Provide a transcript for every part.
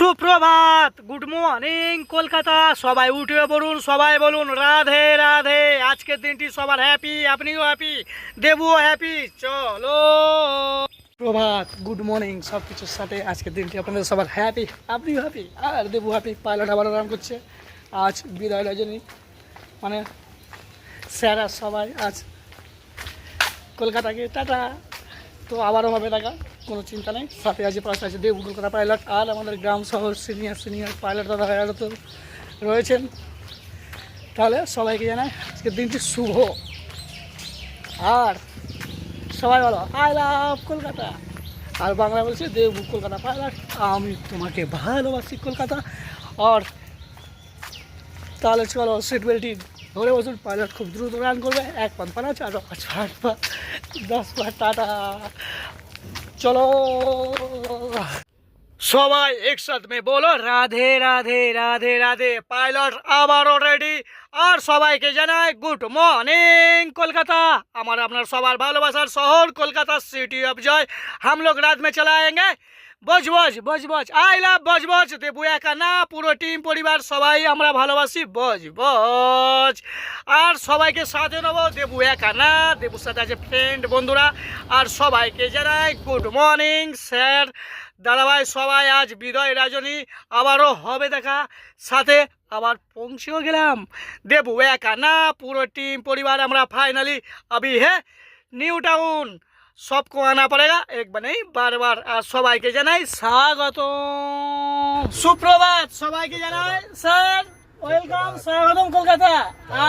সুপ্রভাত good morning Kolkata. সবাই উঠে পড়ুন, সবাই বলুন, রাধে রাধে। আজকের দিনটি সবার হ্যাপি আপনিও হ্যাপি দেবুও হ্যাপি চলো। প্রভাত গুড মর্নিং সব কিছুর সাথে আজকের দিনটি আপনাদের সবার হ্যাপি আপনিও হ্যাপি আর দেবু হ্যাপি পাইলট আবার আরাম করছে। আজ বিদায় রজনী মানে স্যারা সবাই আজ কলকাতাকে, টাটা। তো আবারও হবে দেখা। কোনো চিন্তা নেই। সাথে আছে পাশে আছে দেব কলকাতা পাইলট আর আমাদের গ্রাম শহর সিনিয়র সিনিয়র পাইলট দাদা ভাইয়ারা তো রয়েছেন। তাহলে সবাইকে জানাই আজকের দিনটি শুভ। আর সবাই বলো আই লাভ কলকাতা। আর বাংলা বলছে, দেব কলকাতা পাইলট, আমি তোমাকে ভালোবাসি কলকাতা। আর তাহলে চলো সিট বেল্টটি ধরে বসুন। পাইলট খুব দ্রুত রান করবে। এক পান পাঁচ আর পাঁচ আট পা, দশ পা, টাটা। चलो। सबाई एक साथ में बोलो राधे राधे राधे राधे पायलट आबारो रेडी और सबाई के जाना गुड मॉर्निंग कोलकाता हमारा अपना सवार भालोबासार शहर कोलकाता सिटी ऑफ़ जॉय हम लोग रात में चलाएँगे বজ বজ বজ বজ আই লাভ বজ বজ দেবু একা না, পুরো টিম, পরিবার সবাই আমরা ভালোবাসি। বজ বজ আর সবাইকে সাথে নেব। দেবু একা না দেবু সাথে আছে ফ্রেন্ড বন্ধুরা। আর সবাইকে জানাই গুড মর্নিং স্যার দাদাভাই, সবাই আজ বিদয় রাজনী। আবারও হবে দেখা। সাথে আবার পৌঁছেও গেলাম। দেবু একা না, পুরো টিম, পরিবার আমরা ফাইনালি আবি হে নিউ টাউন सबको आना पड़ेगा एक बार नहीं बार बार আর সবাইকে জানাই স্বাগত সুপ্রভাত সবাইকে জানাই স্যার ওয়েলকাম স্বাগতম কলকাতা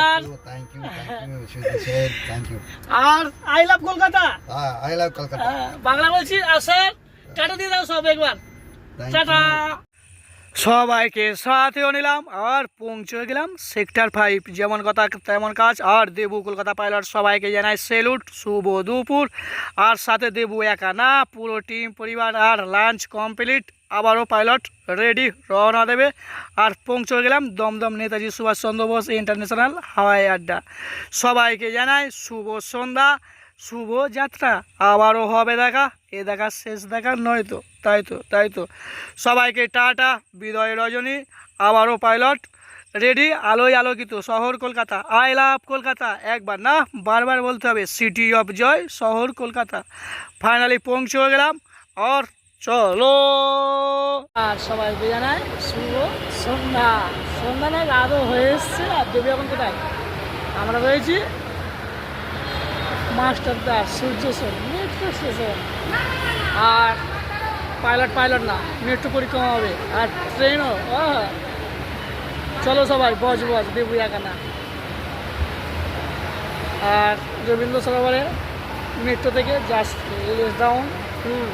আর Thank you, thank you, thank you, Shruti said, thank you. R I love Kolkata Ah, I love Kolkata. হ্যাঁ, বাংলা বলছি আর স্যার টাটা দিয়ে দাও সব একবার Thank টাটা you. সবাইকে সাথেও নিলাম, আর পৌঁছে গেলাম। সেক্টর ফাইভ যেমন কথা, তেমন কাজ, আর দেবু কলকাতা পাইলট সবাইকে জানাই সেলুট শুভ দুপুর। আর সাথে দেবু একা না, পুরো টিম পরিবার, আর লাঞ্চ কমপ্লিট আবারও পাইলট রেডি রওনা দেবে। আর পৌঁছে গেলাম দমদম নেতাজি সুভাষচন্দ্র বোস ইন্টারন্যাশনাল হাওয়াই আড্ডা। সবাইকে জানাই শুভ সন্ধ্যা। শুভ যাত্রা। আবারও হবে দেখা। এ দেখা শেষ দেখা নয় তো। তাই তো তাই তো। সবাইকে টাটা, বিদয় রজনী। আবারও পাইলট। রেডি, আলোয় আলোকিত। শহর কলকাতা। I love Kolkata. একবার না, বারবার বলতে হবে, সিটি অফ জয়, শহর কলকাতা। ফাইনালি পৌঁছে গেলাম। আর চলো। আর সবাইকে জানাই শুভ সন্ধ্যা। সন্ধ্যা না রাতও হয়ে এসছে। আর দেবী এখন কোথায়? আমরা রয়েছি master Das, Surya Sen metro station আর পাইলট পাইলট না মেট্রো পরিক্রমা হবে। আর ট্রেনও চলো সবাই বজ বজ একানা। আর রবীন্দ্র সরোবরে মেট্রো থেকে জাস্ট ডাউন হুম।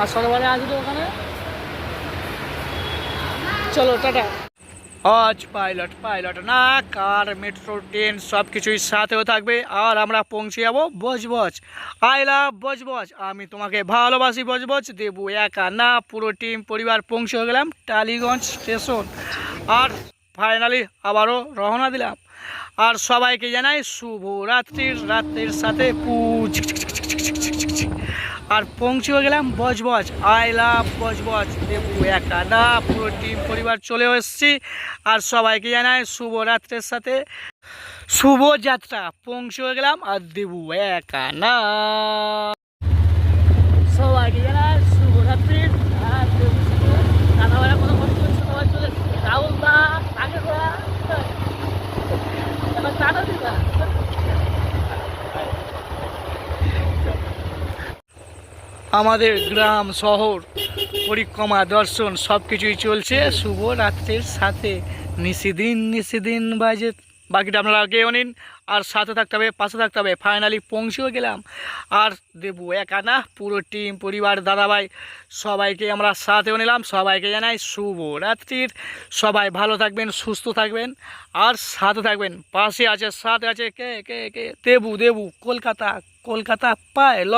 আর সরোবরে আসবে ওখানে? চলো, টাটা। আজ পাইলট পাইলট না কার মেট্রো ট্রেন সব কিছুই সাথেও থাকবে। আর আমরা পৌঁছে যাব বজবজ। I love Budge Budge. আমি তোমাকে ভালোবাসি বজবজ। দেবু একা না, পুরো টিম পরিবার পৌঁছে গেলাম টালিগঞ্জ স্টেশন আর ফাইনালি আবারও রওনা দিলাম। আর সবাইকে জানাই শুভ রাত্রির রাত্রির সাথে পুজ। আর পৌঁছেও গেলাম Budge Budge. I love Budge Budge. Debu একা না, পুরো টিম পরিবার চলেও এসেছি। আর সবাইকে জানাই শুভরাত্রের সাথে। শুভ যাত্রা পৌঁছেও গেলাম আর দেবু একা না। সবাইকে জানাই শুভ রাত্রির আর দেবু দাদাভাইরা কোনো কষ্ট করছে সবাই চলে রাহুল দা আগে করা এবার টাটা দিবা আমাদের গ্রাম, শহর, পরিক্রমা, দর্শন সব কিছুই চলছে। শুভ রাত্রের সাথে। নিশিদিন নিশিদিন বাজে বাকিটা আপনারা কেউ নিন। আর সাথে থাকতে হবে, পাশে থাকতে হবে। ফাইনালি পৌঁছেও গেলাম। আর দেবু একা না, পুরো টিম পরিবার, দাদাভাই, সবাইকে আমরা সাথেও নিলাম। সবাইকে জানাই শুভ রাত্রির। সবাই ভালো থাকবেন, সুস্থ থাকবেন। আর সাথে থাকবেন। পাশে আছে, সাথে আছে কে কে কে? দেবু দেবু, কলকাতা। কলকাতা পাইল।